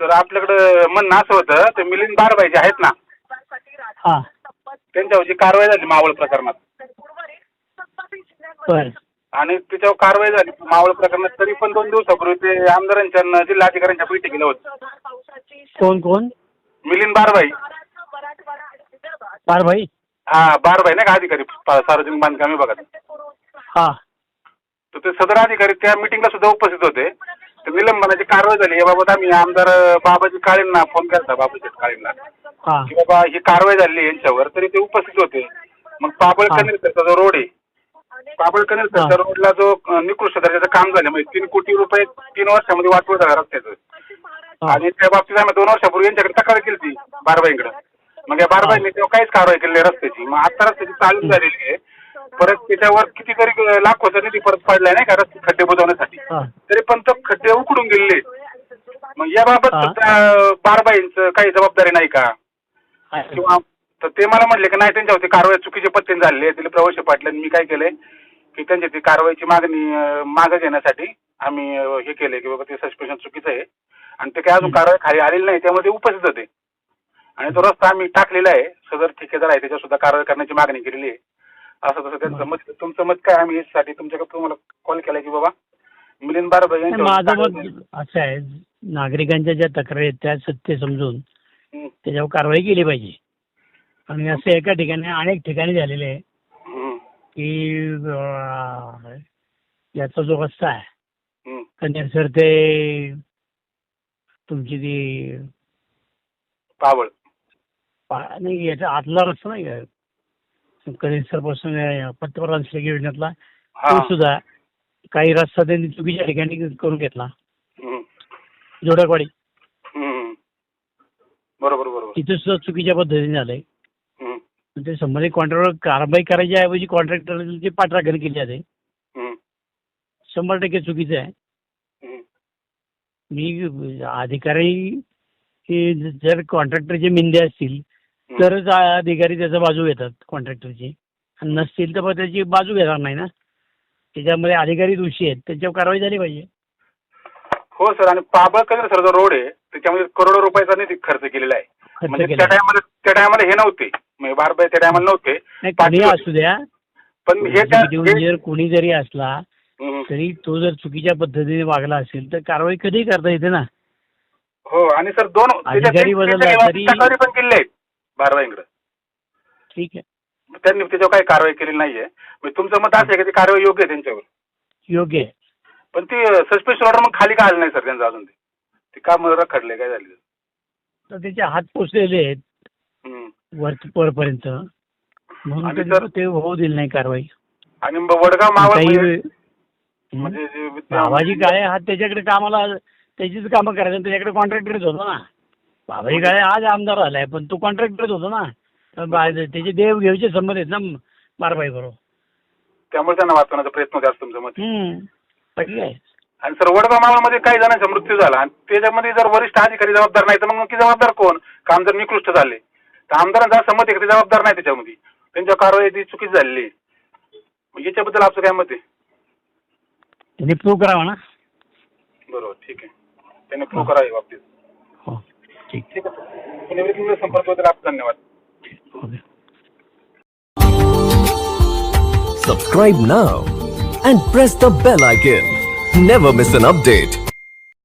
तर आपल्याकडं म्हणणं असं होतं ते मिलिंद बारबाई जे आहेत ना हा. त्यांच्यावरची कारवाई झाली मावळ प्रकरणात. बर. आणि त्याच्यावर कारवाई झाली. मावळ प्रकरणात तरी पण दोन दिवसापूर्वी ते आमदारांच्या न जिल्हाधिकाऱ्यांच्या बैठकीला होतं. कोण कोण? मिलिंद बारबाई. पार भाई हा बारबाई नाही का अधिकारी पा- सार्वजनिक बांधकाम विभागात हा. तर ते सदर अधिकारी त्या मिटिंगला सुद्धा उपस्थित होते. निलंबनाची कारवाई झाली. याबाबत आम्ही आमदार बाबाजी काळेंना फोन केला बाबाजी काळेंना. हा. की बाबा ही कारवाई झाली यांच्यावर तरी ते उपस्थित होते. मग पाबळ. कनेरचा जो रोड आहे पाबळ कनेरचा हा. रोडला जो निकृष्ट दर्जाचं काम झालं म्हणजे तीन कोटी रुपये तीन वर्षामध्ये वाटवं झालं रस्त्याचं. आणि त्या बाबतीत आम्ही दोन वर्षापूर्वी यांच्याकडे तक्रार केली ती बारबाईंकडे. मग या बारबाईंनी तेव्हा काहीच कारवाई केली रस्त्याची. मग आता रस्त्याची चालू झालेली आहे. परत त्याच्यावर कितीतरी लाखोचा निधी परत पडलाय नाही का रस्ते खड्डे बुजवण्यासाठी. हा. तरी पण तो खड्डे उकडून गेलेले मग याबाबत हा. बारबाईंचं काही जबाबदारी नाही का? किंवा तर ते मला म्हणले की नाही त्यांच्यावरती कारवाई चुकीच्या पद्धतीने झालेली आहे. दिलीप प्रवाशी पाटलांनी मी काय केलंय की त्यांच्या ती कारवाईची मागणी अं, मागं घेण्यासाठी आम्ही अं, हे केले की बाबा ते सस्पेन्शन चुकीचं आहे. आणि ते काय अजून. कारवाई खाली आलेली नाही त्यामध्ये उपस्थित होते. आणि तो रस्ता आम्ही टाकलेला आहे. सदर ठेकेदार आहे त्याच्यावर सुद्धा कारवाई करण्याची मागणी केलेली आहे. असं तसं त्यांचं मत तुमचं मत काय आम्ही यासाठी तुमच्याकडे तुम्हाला कॉल केला की बाबा मिलिंद नाही, यांच्यावर माझं मत असं आहे नागरिकांच्या ज्या तक्रारी आहेत त्या सत्य समजून हं, त्याच्यावर कारवाई केली पाहिजे. आणि असं एका ठिकाणी अनेक ठिकाणी झालेले आहे हं, की अं, याचा जो रस्ता आहे हं. कन्या सर ते तुमची ती पावळ. पा- नाही याचा आतला रस्ता नाही का? कनेसरपासून पंतप्रधान श्री योजनेतला तो सुद्धा काही रस्ता त्यांनी चुकीच्या ठिकाणी करून घेतला. जोडकवाडी. बरोबर बरोबर. तिथे सुद्धा चुकीच्या पद्धतीने झालंय. ते संबंधित कॉन्ट्रॅक्टर कारवाई करायच्या ऐवजी कॉन्ट्रॅक्टरची पाठराखण केली जाते शंभर टक्के चुकीचं आहे. मी अधिकारी जर कॉन्ट्रॅक्टरचे मिंदे असतील. तरच अधिकारी त्याचा बाजू घेतात कॉन्ट्रॅक्टरची आणि नसतील तर मग त्याची बाजू घेणार नाही ना? त्याच्यामध्ये अधिकारी दोषी आहेत त्याच्यावर कारवाई झाली पाहिजे. हो सर. आणि पाबळकर सर जो रोड आहे त्याच्यामध्ये करोडो रुपयाचा निधी खर्च केलेला आहे. म्हणजे त्या टायमाला त्या टायमाला हे नव्हते. म्हणजे बारबाई त्या टायमाला नव्हते. कोणी होते. असू द्या. पण हे इंजिनियर कोणी जरी असला. तरी तो जर चुकीच्या पद्धतीने वागला असेल तर कारवाई कधी करता येते ना? हो. आणि सर दोन अधिकारी बदलला तरी- तक्रारी पण आहेत बारबाईंकडे ठीक आहे. त्यांनी त्याच्यावर काही कारवाई केलेली नाहीये. म्हणजे तुमचं मत असं आहे की ती कारवाई योग्य आहे त्यांच्यावर? योग्य आहे. पण ती सस्पेन्शन ऑर्डर मग खाली का आलं नाही सर त्यांचं अजून ते? ते का मग रखडले? काय झाले? तर त्याचे हात पोचलेले आहेत. हं. वर वरपर्यंत म्हणून आणि ते होऊ दिले नाही कारवाई. आणि मग वडगाव मावळ काही म्हणजे- वेळ- हं? म्हणजे जे बाबाजी काळे हा त्याच्याकडे कामाला त्याचीच कामं करायचं त्याच्याकडे कॉन्ट्रॅक्टरच होतो ना. बाबाजी काळे आज आमदार झालाय पण तो कॉन्ट्रॅक्टरच होतो ना. तर बा- त्याचे देव घेऊचे संबंध आहेत ना बारबाई बरोबर. त्यामुळे त्यांना वाचवण्याचा प्रयत्न होते असं तुमचं मत. बाकी काय? आणि सर मावळमध्ये काही जणांचा मृत्यू झाला. आणि त्याच्यामध्ये जर वरिष्ठ अधिकारी जबाबदार नाही तर मग नक्की जबाबदार कोण? काम जर निकृष्ट झाले. तर आमदारांचा असं मत आहे की? ते जबाबदार नाही त्याच्यामध्ये. त्यांच्या कारवाई ती चुकीची झालेली आहे. मग याच्याबद्दल आपलं काय मत आहे? त्यांनी प्रूव्ह करावा ना. बरोबर ठीक आहे. त्यांनी प्रूव्ह करावी बाबतीत ठीक ठीक आहे सर पुनर्विधी संपर्कबद्दल आपलं धन्यवाद Subscribe now and press the bell icon. Never miss an update.